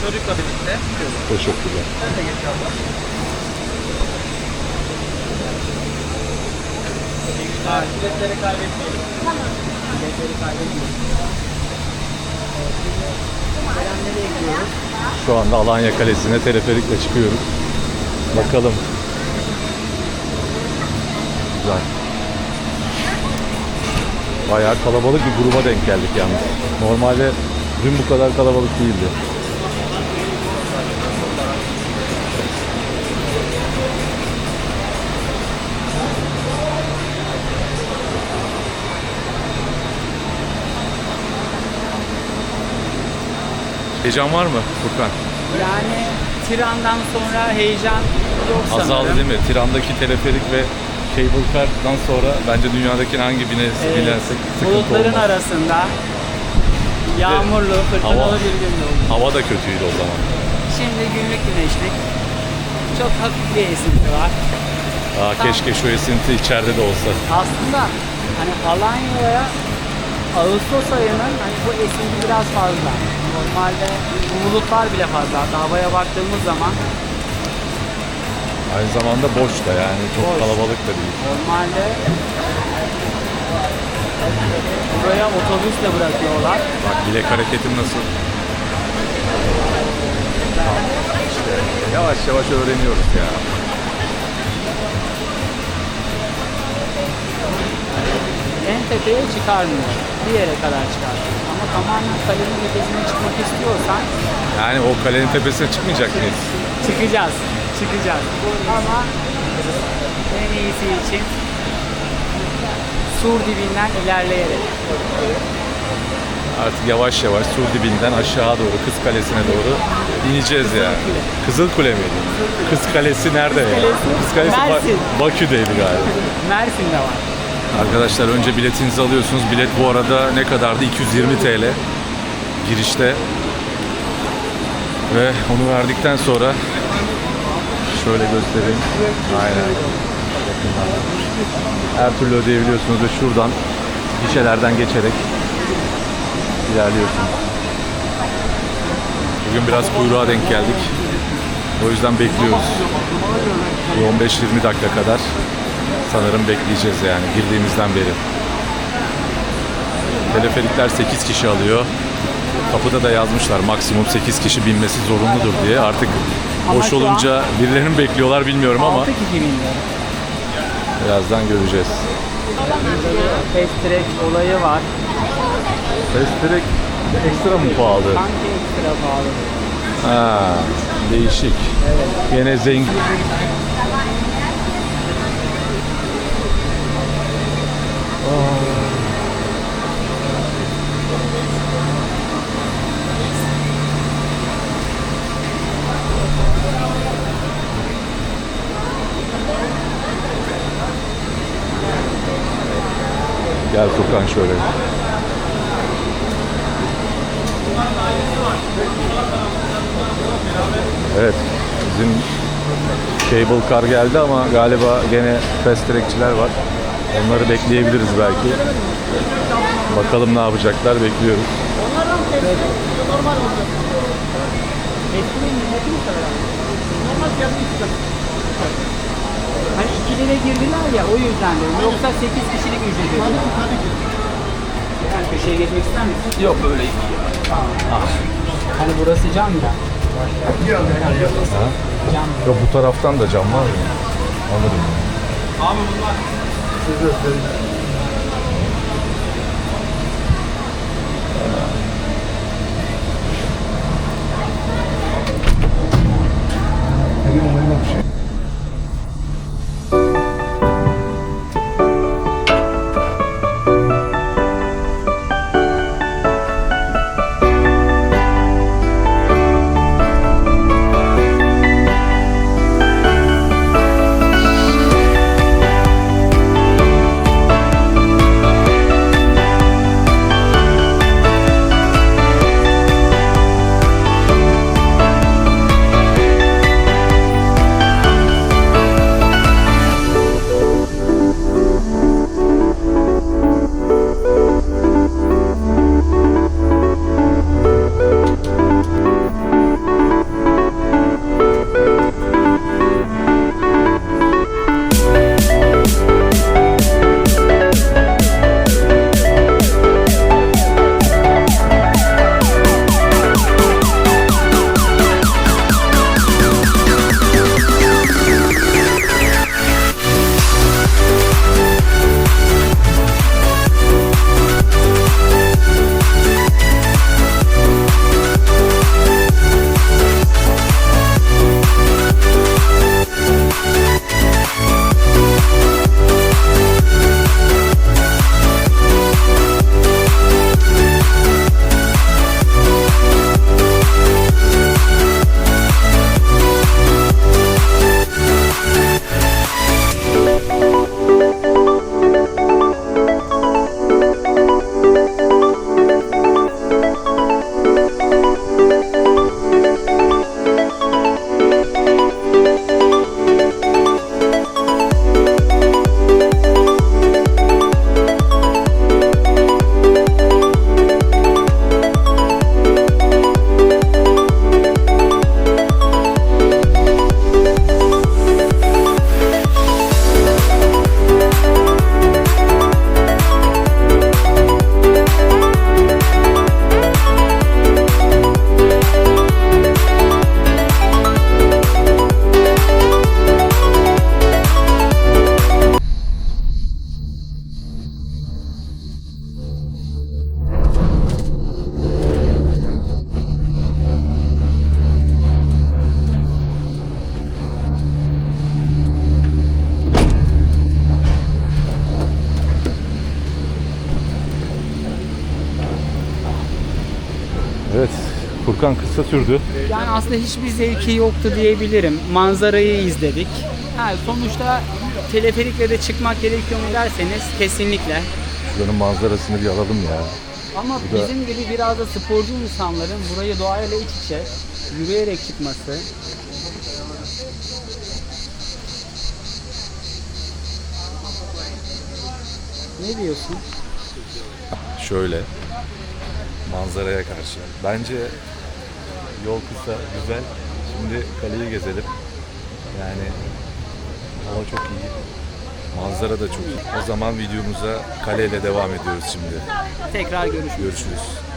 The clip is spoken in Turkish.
Çocukla birlikte. Teşekkürler. Sen de geç abla. Ha, biletleri kaybetmeyelim. Biletleri kaybetmeyelim. Selam nereye gidiyoruz? Şu anda Alanya Kalesi'ne teleferikle çıkıyoruz. Bakalım. Güzel. Bayağı kalabalık bir gruba denk geldik yalnız. Normalde dün bu kadar kalabalık değildi. Heyecan var mı Furkan? Yani Tiran'dan sonra heyecan yok sanırım. Azaldı değil mi? Tiran'daki teleferik ve cable car'dan sonra bence dünyadaki hangi bine Evet, binersek sıkıntı bulutların olmaz. arasında yağmurlu, fırtınalı Hava- bir gün oldu. Hava da kötüydü o zaman. Şimdi günlük güneşlik. Çok hafif bir esinti var. Aa, keşke şu esinti içeride de olsa. Aslında hani Alanya'ya Ağustos ayının hani bu esinti biraz fazla. Normalde bu bulutlar bile fazla. Hatta havaya baktığımız zaman Aynı zamanda boş da yani çok Boş. kalabalık da değil. normalde buraya otobüsle bırakıyorlar. Bak bilek hareketim nasıl? İşte yavaş yavaş öğreniyoruz ya. En tepeye çıkarmıyor. Bir yere kadar çıkartıyor. Ama tamamen kalenin tepesine çıkmak istiyorsan Yani o kalenin tepesine çıkmayacak mıyız? çıkacağız. Çıkacağız. Ama en iyisi için sur dibinden ilerleyerek. Artık yavaş yavaş sur dibinden aşağı doğru Kız Kalesi'ne doğru ineceğiz yani. Kızıl Kule miydi? Kız Kalesi nerede ya? Kalesi, Kız Kalesi Ba- Mersin. Bakü'deydi galiba. Mersin'de var. Arkadaşlar önce biletinizi alıyorsunuz. Bilet bu arada ne kadardı? 220 TL girişte. Ve onu verdikten sonra şöyle göstereyim. Aynen. Her türlü ödeyebiliyorsunuz ve şuradan gişelerden geçerek ilerliyorsunuz. Bugün biraz kuyruğa denk geldik. O yüzden bekliyoruz. Bir 15-20 dakika kadar sanırım bekleyeceğiz yani girdiğimizden beri. Teleferikler 8 kişi alıyor. Kapıda da yazmışlar maksimum 8 kişi binmesi zorunludur diye. Artık boş olunca birilerini mi bekliyorlar bilmiyorum ama 6 kişi biniyor. birazdan göreceğiz. Fast track olayı var. Fast Track ekstra mı pahalı? Sanki ekstra pahalı. Ha, değişik. Yine zengin. Gel Furkan şöyle. Evet. Bizim cable car geldi ama galiba gene fast trackçiler var. Onları bekleyebiliriz belki. Bakalım ne yapacaklar bekliyoruz. Normal Hani ikilere girdiler ya o yüzden diyorum. Yoksa 8 kişilik ücret ödüyor. Yani köşeye geçmek ister misin? Yok öyle iyi. Hani burası cam ya. Ha? Cam. Ya bu taraftan da cam var mı? Alırım. Abi bunlar Furkan kısa sürdü. Yani aslında hiçbir zevki yoktu diyebilirim. Manzarayı izledik. Ha, sonuçta teleferikle de çıkmak gerekiyor mu derseniz kesinlikle. Şuranın manzarasını bir alalım ya. Ama Bu da- bizim gibi biraz da sporcu insanların burayı doğayla iç içe yürüyerek çıkması Ne diyorsun? Şöyle manzaraya karşı. Bence yol kısa, güzel. Şimdi kaleyi gezelim. Yani hava çok iyi. Manzara da çok iyi. O zaman videomuza kaleyle devam ediyoruz şimdi. Tekrar görüşürüz. Görüşürüz.